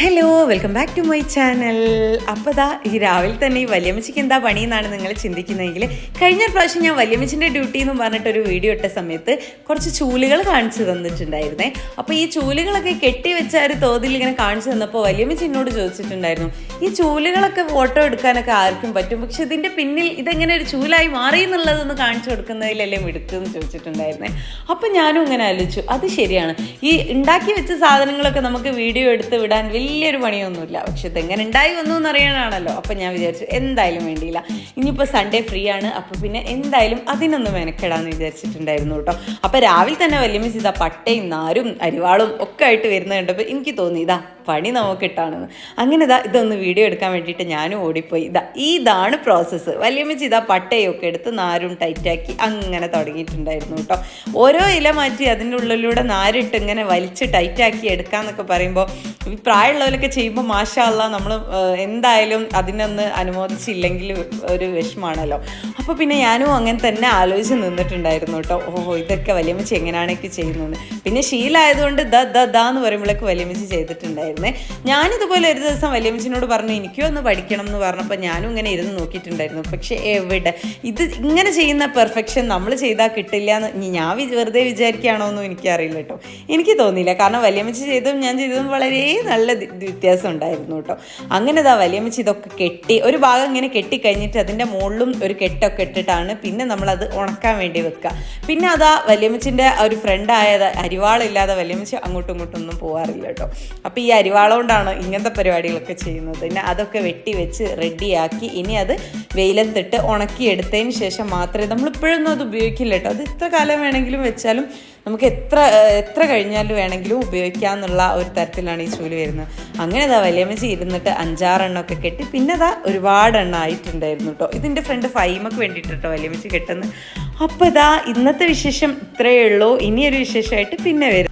Hello welcome back to my channel അപ്പോൾ ദാ ഈ രാവിലെ തന്നെ ഈ വല്യമ്മച്ചിക്ക് എന്താ പണി എന്നാണ് നിങ്ങൾ ചിന്തിക്കുന്നതെങ്കിൽ കഴിഞ്ഞ പ്രാവശ്യം ഞാൻ വല്യമ്മച്ചിന്റെ ഡ്യൂട്ടി എന്ന് പറഞ്ഞിട്ടൊരു വീഡിയോ ഇട്ട സമയത്ത് കുറച്ച് ചൂലുകൾ കാണിച്ചു തന്നിട്ടുണ്ടായിരുന്നേ. അപ്പോൾ ഈ ചൂലുകളൊക്കെ കെട്ടി വെച്ച ഒരു തോതിൽ ഇങ്ങനെ കാണിച്ചു തന്നപ്പോൾ വലിയമ്മച്ചി എന്നോട് ചോദിച്ചിട്ടുണ്ടായിരുന്നു ഈ ചൂലുകളൊക്കെ ഫോട്ടോ എടുക്കാനൊക്കെ ആർക്കും പറ്റും? പക്ഷെ ഇതിന്റെ പിന്നിൽ ഇതെങ്ങനെ ഒരു ചൂലായി മാറി എന്നുള്ളതൊന്ന് കാണിച്ചു കൊടുക്കുന്നതിലല്ലേ മിടുക്കെന്ന് ചോദിച്ചിട്ടുണ്ടായിരുന്നേ. അപ്പോൾ ഞാനും ഇങ്ങനെ ആലോചിച്ചു അത് ശരിയാണ്. ഈ ഉണ്ടാക്കി വെച്ച സാധനങ്ങളൊക്കെ നമുക്ക് വീഡിയോ എടുത്ത് വിടാൻ വലിയൊരു പണിയൊന്നുമില്ല. പക്ഷെ ഇതെങ്ങനെ ഉണ്ടായി വന്നു എന്നറിയാനാണല്ലോ. അപ്പം ഞാൻ വിചാരിച്ചു എന്തായാലും വേണ്ടിയില്ല. ഇനിയിപ്പോൾ സൺഡേ ഫ്രീ ആണ്. അപ്പോൾ പിന്നെ എന്തായാലും അതിനൊന്നും മെനക്കെടാന്ന് വിചാരിച്ചിട്ടുണ്ടായിരുന്നു കേട്ടോ. അപ്പോൾ രാവിലെ തന്നെ വലിയ മിസ് ഇതാ പട്ടയും നാരും അരിവാളും ഒക്കെ ആയിട്ട് വരുന്ന കണ്ടപ്പോൾ എനിക്ക് തോന്നി ഇതാ പണി നമുക്ക് ഇട്ടാണെന്ന് അങ്ങനെ ഇതാ ഇതൊന്ന് വീഡിയോ എടുക്കാൻ വേണ്ടിയിട്ട് ഞാനും ഓടിപ്പോയി. ഇതാ ഇതാണ് പ്രോസസ്സ് വല്യമ്മച്ചി ഇതാ പട്ടയൊക്കെ എടുത്ത് നാരും ടൈറ്റാക്കി അങ്ങനെ തുടങ്ങിയിട്ടുണ്ടായിരുന്നു കേട്ടോ. ഓരോ ഇല മാറ്റി അതിന്റെ ഉള്ളിലൂടെ നാരിട്ട് ഇങ്ങനെ വലിച്ച് ടൈറ്റാക്കി എടുക്കാന്നൊക്കെ പറയുമ്പോൾ ഈ പ്രായമുള്ളവരൊക്കെ ചെയ്യുമ്പോൾ മാഷാല്ല നമ്മൾ എന്തായാലും അതിനൊന്ന് അനുമോദിച്ചില്ലെങ്കിൽ ഒരു വിഷമാണല്ലോ. അപ്പോൾ പിന്നെ ഞാനും അങ്ങനെ തന്നെ ആലോചിച്ച് നിന്നിട്ടുണ്ടായിരുന്നു കേട്ടോ. ഓഹോ ഇതൊക്കെ വലിയമ്മച്ചി എങ്ങനെയാണൊക്കെ ചെയ്യുന്നത് പിന്നെ ശീലമായതുകൊണ്ട് ദ ദ ദ എന്ന് പറയുമ്പോഴേക്ക് വലിയമ്മച്ചി ചെയ്തിട്ടുണ്ടായിരുന്നേ. ഞാനിതുപോലെ ഒരു ദിവസം വലിയമ്മച്ചിനോട് പറഞ്ഞു എനിക്കും ഒന്ന് പഠിക്കണം എന്ന് പറഞ്ഞപ്പോൾ ഞാനും ഇങ്ങനെ ഇരുന്ന് നോക്കിയിട്ടുണ്ടായിരുന്നു. പക്ഷേ എവിടെ? ഇത് ഇങ്ങനെ ചെയ്യുന്ന പെർഫെക്ഷൻ നമ്മൾ ചെയ്താൽ കിട്ടില്ല എന്ന് ഞാൻ വെറുതെ വിചാരിക്കുകയാണോ എന്നും എനിക്കറിയില്ല കേട്ടോ. എനിക്ക് തോന്നിയില്ല. കാരണം വലിയമ്മച്ചി ചെയ്തതും ഞാൻ ചെയ്തതും വളരെ നല്ല വ്യത്യാസം ഉണ്ടായിരുന്നു കേട്ടോ. അങ്ങനെ ഇതാ വലിയമ്മച്ചി ഇതൊക്കെ കെട്ടി ഒരു ഭാഗം ഇങ്ങനെ കെട്ടിക്കഴിഞ്ഞിട്ട് അതിന്റെ മുകളിലും ഒരു കെട്ടൊക്കെ ഇട്ടിട്ടാണ് പിന്നെ നമ്മളത് ഉണക്കാൻ വേണ്ടി വെക്കുക. പിന്നെ അതാ വലിയമ്മച്ചിന്റെ ഒരു ഫ്രണ്ടായത് അരിവാളില്ലാതെ വലിയമ്മച്ചി അങ്ങോട്ടും ഇങ്ങോട്ടും ഒന്നും പോകാറില്ല കേട്ടോ. അപ്പോൾ ഈ അരിവാളം കൊണ്ടാണ് ഇങ്ങനത്തെ പരിപാടികളൊക്കെ ചെയ്യുന്നത്. പിന്നെ അതൊക്കെ വെട്ടി വെച്ച് റെഡിയാക്കി ഇനി അത് വെയിലത്തിട്ട് ഉണക്കിയെടുത്തതിന് ശേഷം മാത്രമേ നമ്മൾ ഇപ്പോഴൊന്നും അത് ഉപയോഗിക്കില്ല കേട്ടോ. അത് ഇത്ര കാലം വേണമെങ്കിലും വെച്ചാലും നമുക്ക് എത്ര എത്ര കഴിഞ്ഞാലും വേണമെങ്കിലും ഉപയോഗിക്കാമെന്നുള്ള ഒരു തരത്തിലാണ് ഈ ചൂൽ വരുന്നത്. അങ്ങനെ ഇതാ വലിയമ്മച്ചി ഇരുന്നിട്ട് അഞ്ചാറെണ്ണമൊക്കെ കെട്ടി പിന്നെ അതാ ഒരുപാട് എണ്ണം ആയിട്ടുണ്ടായിരുന്നു കേട്ടോ. ഇതിന്റെ ഫ്രണ്ട് ഫൈമക്ക് വേണ്ടിയിട്ട് കേട്ടോ വലിയമ്മച്ചി കെട്ടുന്നത്. അപ്പോൾ ഇതാ ഇന്നത്തെ വിശേഷം ഇത്രയേ ഉള്ളൂ. ഇനിയൊരു വിശേഷമായിട്ട് പിന്നെ വരും.